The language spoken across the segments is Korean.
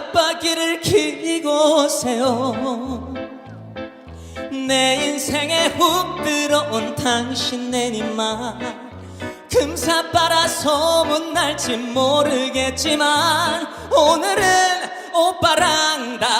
깜빡이를 켜고 오세요. 내 인생에 훅 들어온 당신 내니만 금사 빨아 소문날지 모르겠지만 오늘은 오빠랑 달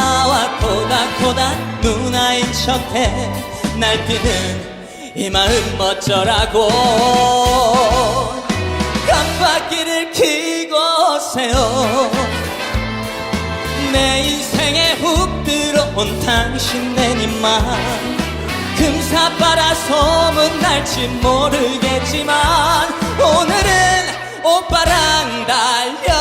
토닥토닥 누나인 척해. 날뛰는 이 마음 어쩌라고. 깜빡이를 켜고 오세요. 내 인생에 훅 들어온 당신 내니만 금사 빨아 소문날지 모르겠지만 오늘은 오빠랑 달려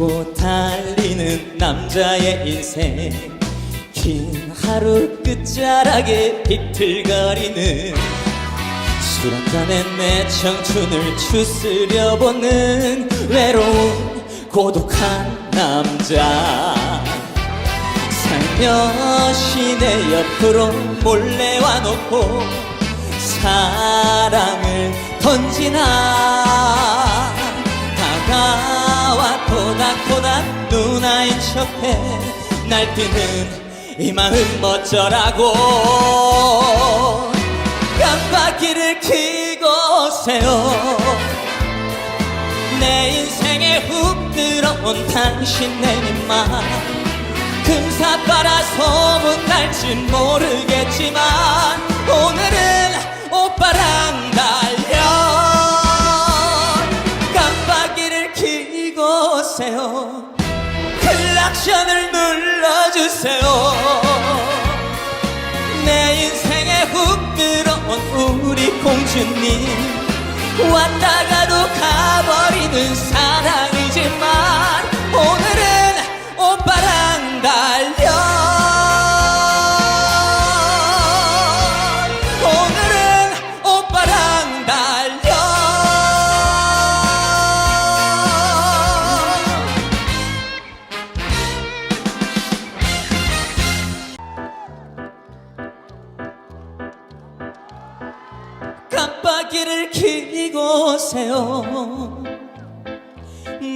보고 달리는 남자의 인생. 긴 하루 끝자락에 비틀거리는 술 한잔에 내 청춘을 추스려보는 외로운 고독한 남자. 살며시 내 옆으로 몰래 와놓고 사랑을 던지나 척해 날뛰는 이 마음 어쩌라고. 깜빡이를 켜고 오세요. 내 인생에 훅 들어온 당신 내님만. 금사 빨아 소문날지 모르겠지만 오늘은 오빠랑 클락션을 눌러주세요. 내 인생에 훅 들어온 우리 공주님 왔다가도 가버리는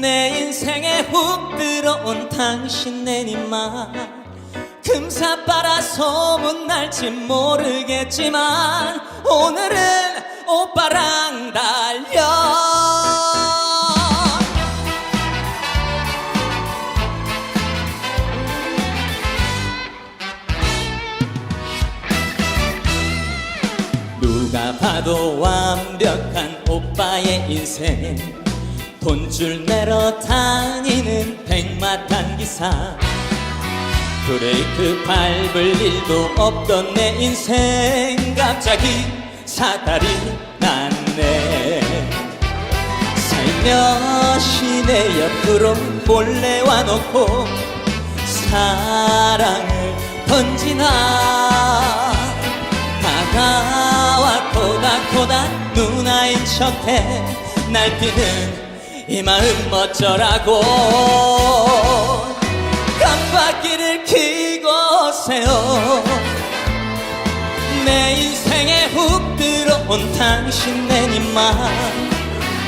내 인생에 훅 들어온 당신 내니만 금사 빨아 소문날지 모르겠지만 오늘은 오빠랑 달려. 누가 봐도 완벽한 오빠의 인생 돈줄 내러 다니는 백마탄 기사. 브레이크 밟을 일도 없던 내 인생 갑자기 사달이 났네. 살며시 내 옆으로 몰래 와놓고 사랑을 던지나. 다가와 토닥토닥 누나인 척해 날 뛰는 이 마음 어쩌라고? 깜빡이를 켜고 오세요. 내 인생에 훅 들어온 당신 내니만.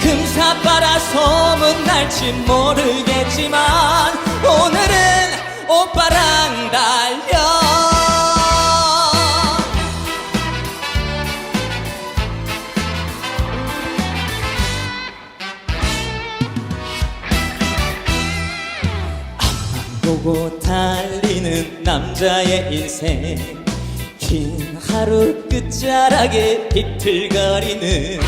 금사 빨아 소문날지 모르겠지만 오늘은 오빠랑 달려 보고 달리는 남자의 인생. 긴 하루 끝자락에 비틀거리는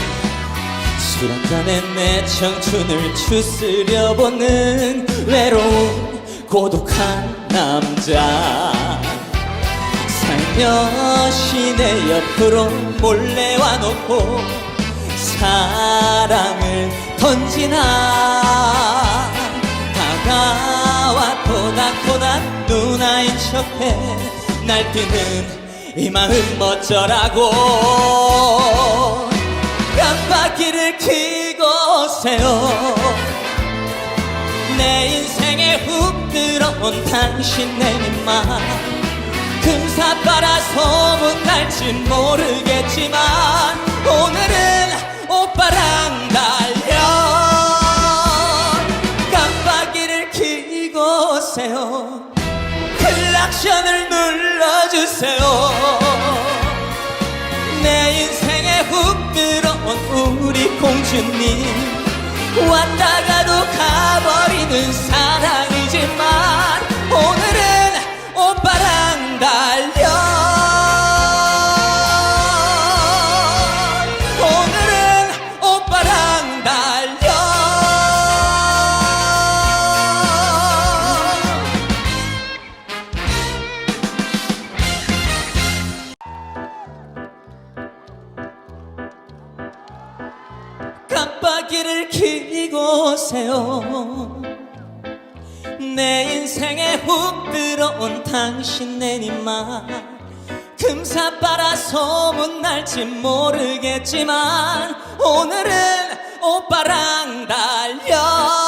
술 한잔에 내 청춘을 추스려보는 외로운 고독한 남자. 살며시 내 옆으로 몰래 와놓고 사랑을 던지나 토닥토닥 누나인 척해 날뛰는 이 마음 어쩌라고. 깜빡이를 켜고 세요. 내 인생에 훅 들어온 당신 내님만. 금사빠라 소문날지 모르겠지만 오늘은 클락션을 눌러주세요. 내 인생에 훅 들어온 우리 공주님 왔다가도 가버리는 사랑 깜빡이를 켜고 세요. 내 인생에 훅 들어온 당신 내님만 금사빠라 소문날지 모르겠지만 오늘은 오빠랑 달려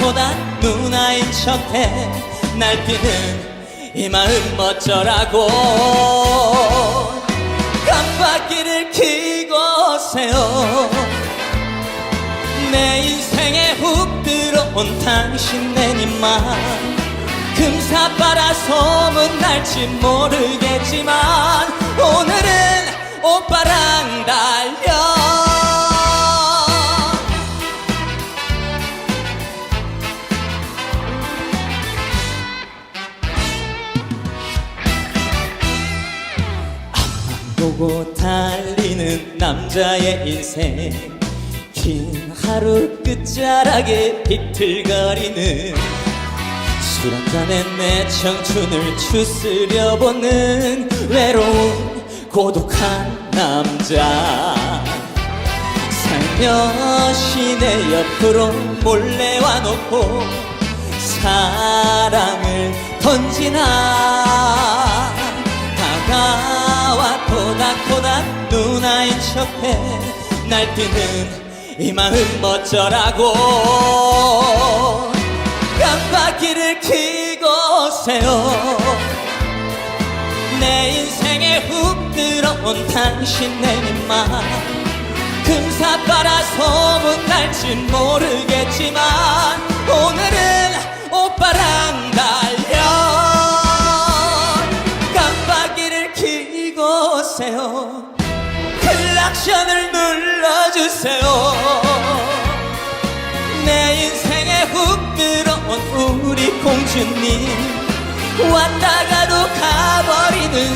토닥토닥 누나인 척해. 날뛰는 이 마음 어쩌라고. 깜빡이를 켜고 세요. 내 인생에 훅 들어온 당신 내님만. 금사빠라 소문날지 모르겠지만 오늘은 오빠랑 달려 남자의 인생. 긴 하루 끝자락에 비틀거리는 술 한잔에 내 청춘을 추스려보는 외로운 고독한 남자. 살며시 내 옆으로 몰래 와놓고 사랑을 던지나 척해 날뛰는 이 마음 어쩌라고. 깜빡이를 켜고 세요. 내 인생에 훅 들어온 당신 내님만 금사빠라 소문날지 모르겠지만 오늘은 오빠랑 클락션을 눌러주세요. 내 인생에 훅 들어온 우리 공주님 왔다가도 가버리는